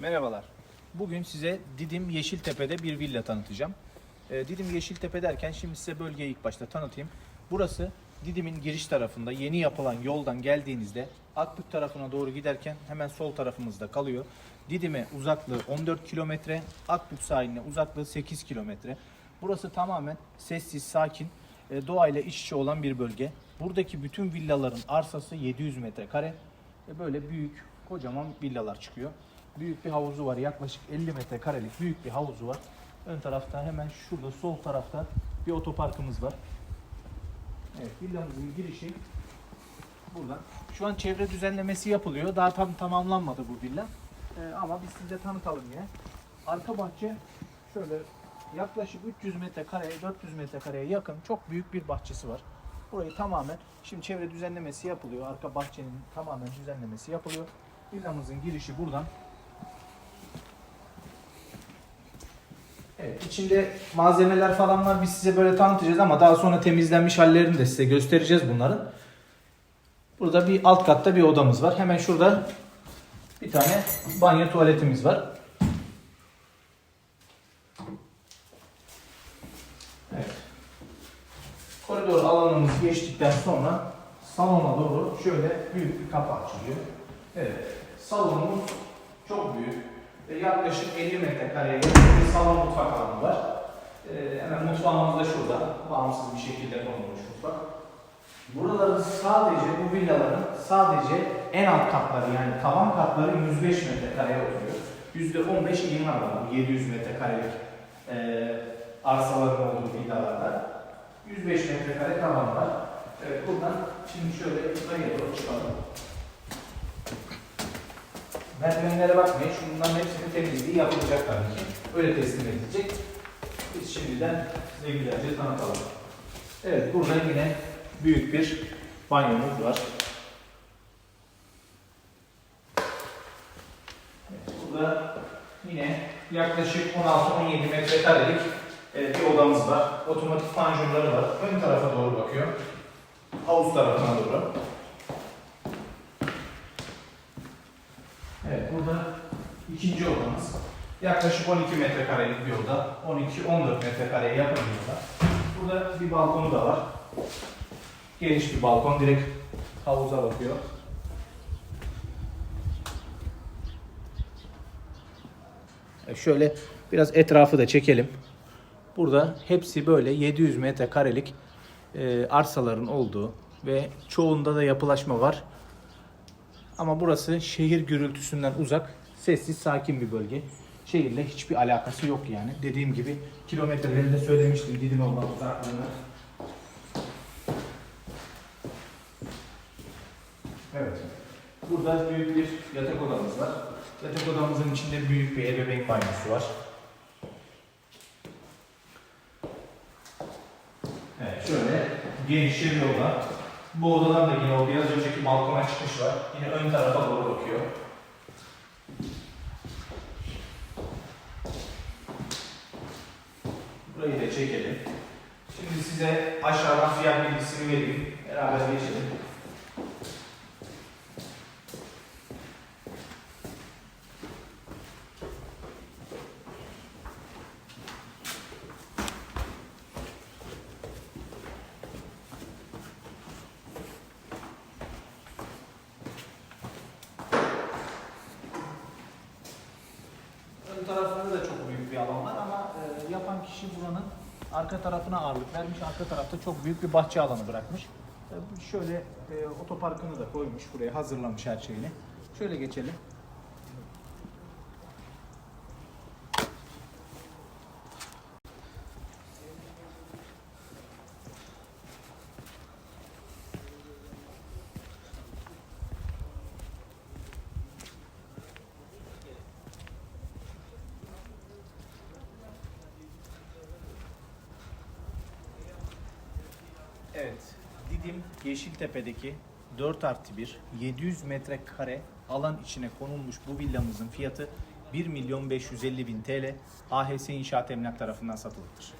Merhabalar. Bugün size Didim Yeşiltepe'de bir villa tanıtacağım. Ee, Didim Yeşiltepe derken şimdi size bölgeyi ilk başta tanıtayım. Burası Didim'in giriş tarafında yeni yapılan yoldan geldiğinizde Akbük tarafına doğru giderken hemen sol tarafımızda kalıyor. Didim'e uzaklığı 14 kilometre, Akbük sahiline uzaklığı 8 kilometre. Burası tamamen sessiz, sakin, e, doğayla iç içe olan bir bölge. Buradaki bütün villaların arsası 700 metrekare ve böyle büyük, kocaman villalar çıkıyor. Büyük bir havuzu var. Yaklaşık 50 metrekarelik büyük bir havuzu var. Ön tarafta hemen şurada sol tarafta bir otoparkımız var. Evet, villamızın girişi buradan. Şu an çevre düzenlemesi yapılıyor. Daha tam tamamlanmadı bu villa. Ee, ama biz size tanıtalım yine. Arka bahçe şöyle yaklaşık 300 metrekareye 400 metrekareye yakın çok büyük bir bahçesi var. Burayı tamamen şimdi çevre düzenlemesi yapılıyor. Arka bahçenin tamamen düzenlemesi yapılıyor. Villamızın girişi buradan. Evet, içinde malzemeler falan var. Biz size böyle tanıtacağız ama daha sonra temizlenmiş hallerini de size göstereceğiz bunların. Burada bir alt katta bir odamız var. Hemen şurada bir tane banyo tuvaletimiz var. Evet. Koridor alanımız geçtikten sonra salona doğru şöyle büyük bir kapı açılıyor. Evet. Salonumuz çok büyük. E, Yaklaşık 50 metrekareye bir salon mutfak alanı var. Ee, hemen mutfağımız da şurada. Bağımsız bir şekilde konulmuş mutfak. Buraların sadece bu villaların sadece en alt katları yani tavan katları 105 metrekareye oturuyor. %15 imar var bu 700 metrekarelik e, arsaların olduğu villalarda. 105 metrekare tavan var. Evet, buradan şimdi şöyle yukarıya doğru çıkalım. Merdivenlere bakmayın. Şunların hepsinin temizliği yapılacak tabii ki. Öyle teslim edilecek. Biz şimdiden size güzelce tanıtalım. Evet burada yine büyük bir banyomuz var. Evet, burada yine yaklaşık 16-17 metrekarelik e, bir odamız var. Otomatik panjurları var. Ön tarafa doğru bakıyor. Havuz tarafına doğru. Evet burada ikinci odamız. Yaklaşık 12 metrekarelik bir oda. 12-14 metrekareye yakın bir oda. Burada bir balkonu da var. Geniş bir balkon. Direkt havuza bakıyor. E, Şöyle biraz etrafı da çekelim. Burada hepsi böyle 700 metrekarelik e, arsaların olduğu ve çoğunda da yapılaşma var. Ama burası şehir gürültüsünden uzak, sessiz, sakin bir bölge. Şehirle hiçbir alakası yok yani. Dediğim gibi kilometrelerinde söylemiştim Didim olmak uzaklığını. Evet. Burada büyük bir yatak odamız var. Yatak odamızın içinde büyük bir ebeveyn banyosu var. Evet, şöyle geniş bir oda. Bu odadan da yine o biraz önceki balkona çıkış var. Yine ön tarafa doğru bakıyor. Burayı da çekelim. Şimdi size aşağıdan fiyat bilgisini vereyim. Beraber geçelim. Tarafında da çok büyük bir alan var kişi buranın arka tarafına ağırlık vermiş. Arka tarafta çok büyük bir bahçe alanı bırakmış. E, şöyle e, otoparkını da koymuş buraya hazırlamış her şeyini. Şöyle geçelim. Evet, Didim Yeşiltepe'deki 4 artı 1 700 metrekare alan içine konulmuş bu villamızın fiyatı 1 milyon 550 bin TL AHS İnşaat Emlak tarafından satılıktır.